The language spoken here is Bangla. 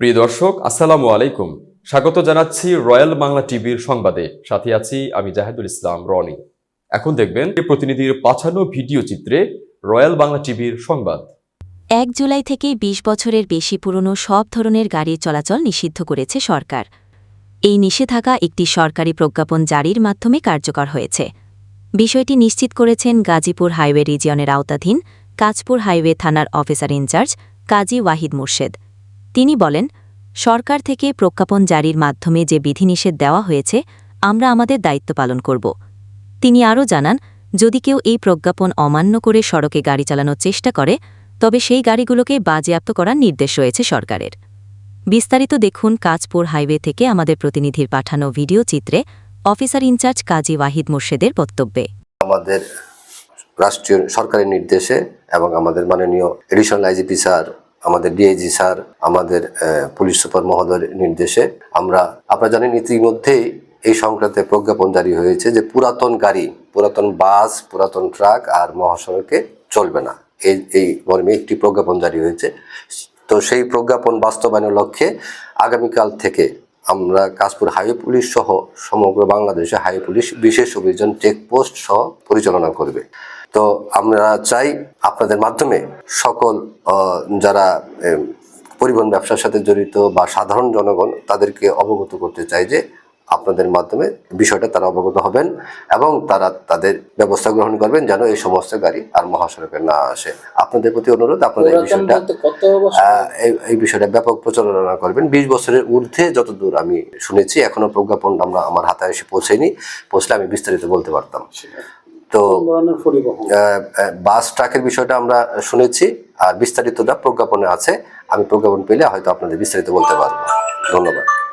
প্রিয় দর্শক, আসসালামু আলাইকুম। স্বাগত জানাচ্ছি রয়্যাল বাংলা টিভির সংবাদে। সাথে আছি আমি জাহেদুল ইসলাম, রনি। এখন দেখবেন প্রতিনিধির পাঠানো ভিডিও চিত্রে রয়্যাল বাংলা টিভির সংবাদ। এক জুলাই থেকে ২০ বছরের বেশি পুরনো সব ধরনের গাড়ির চলাচল নিষিদ্ধ করেছে সরকার। এই নিষেধাজ্ঞা একটি সরকারি প্রজ্ঞাপন জারির মাধ্যমে কার্যকর হয়েছে। বিষয়টি নিশ্চিত করেছেন গাজীপুর হাইওয়ে রিজিয়নের আওতাধীন কাজপুর হাইওয়ে থানার officer in charge Kazi Wahid Murshed. তিনি বলেন, সরকার থেকে প্রজ্ঞাপন জারির মাধ্যমে যে বিধিনিষেধ দেওয়া হয়েছে, আমরা আমাদের দায়িত্ব পালন করব। তিনি আরও জানান, যদি কেউ এই প্রজ্ঞাপন অমান্য করে সড়কে গাড়ি চালানোর চেষ্টা করে, তবে সেই গাড়িগুলোকে বাজেয়াপ্ত করার নির্দেশ রয়েছে সরকারের। বিস্তারিত দেখুন কাজপুর হাইওয়ে থেকে আমাদের প্রতিনিধির পাঠানো ভিডিও চিত্রে officer in charge Kazi Wahid মুর্শেদের বক্তব্যে। আমাদের রাষ্ট্রীয় সরকারের নির্দেশে এবং আমাদের মাননীয় এডিশনাল আইজিপি স্যার আমাদের ডিআইজি স্যার, আমাদের পুলিশ সুপার মহোদয়ের নির্দেশে আমরা, আপনারা জানেন ইতিমধ্যেই এই সংক্রান্তে প্রজ্ঞাপন জারি হয়েছে যে পুরাতন গাড়ি, পুরাতন বাস, পুরাতন ট্রাক আর মহাসড়কে চলবে না। এই এই মর্মে একটি প্রজ্ঞাপন জারি হয়েছে। তো সেই প্রজ্ঞাপন বাস্তবায়নের লক্ষ্যে আগামীকাল থেকে আমরা কাশপুর হাইওয়ে পুলিশ সহ সমগ্র বাংলাদেশে হাইওয়ে পুলিশ বিশেষ অভিযান চেকপোস্ট সহ পরিচালনা করবে। তো আমরা চাই আপনাদের মাধ্যমে সকল যারা পরিবহন ব্যবসার সাথে জড়িত বা সাধারণ জনগণ তাদেরকে অবগত করতে চাই যে আপনাদের মাধ্যমে বিষয়টা তারা অবগত হবেন এবং তারা তাদের ব্যবস্থা গ্রহণ করবেন যেন এই সমস্ত গাড়ি আর মহাসড়কে না আসে। আপনাদের প্রতি অনুরোধ আপনাদের এই বিষয়টা এই- বিষয়টা ব্যাপক প্রচারণা করবেন। বিশ বছরের ঊর্ধ্বে যতদূর আমি শুনেছি এখনও প্রজ্ঞাপন আমরা আমার হাতে এসে পৌঁছেনি পৌঁছলে আমি বিস্তারিত বলতে পারতাম। তো বাস ট্রাকের বিষয়টা আমরা শুনেছি আর বিস্তারিতটা প্রজ্ঞাপনে আছে আমি প্রজ্ঞাপন পেলে হয়তো আপনাদের বিস্তারিত বলতে পারব। ধন্যবাদ।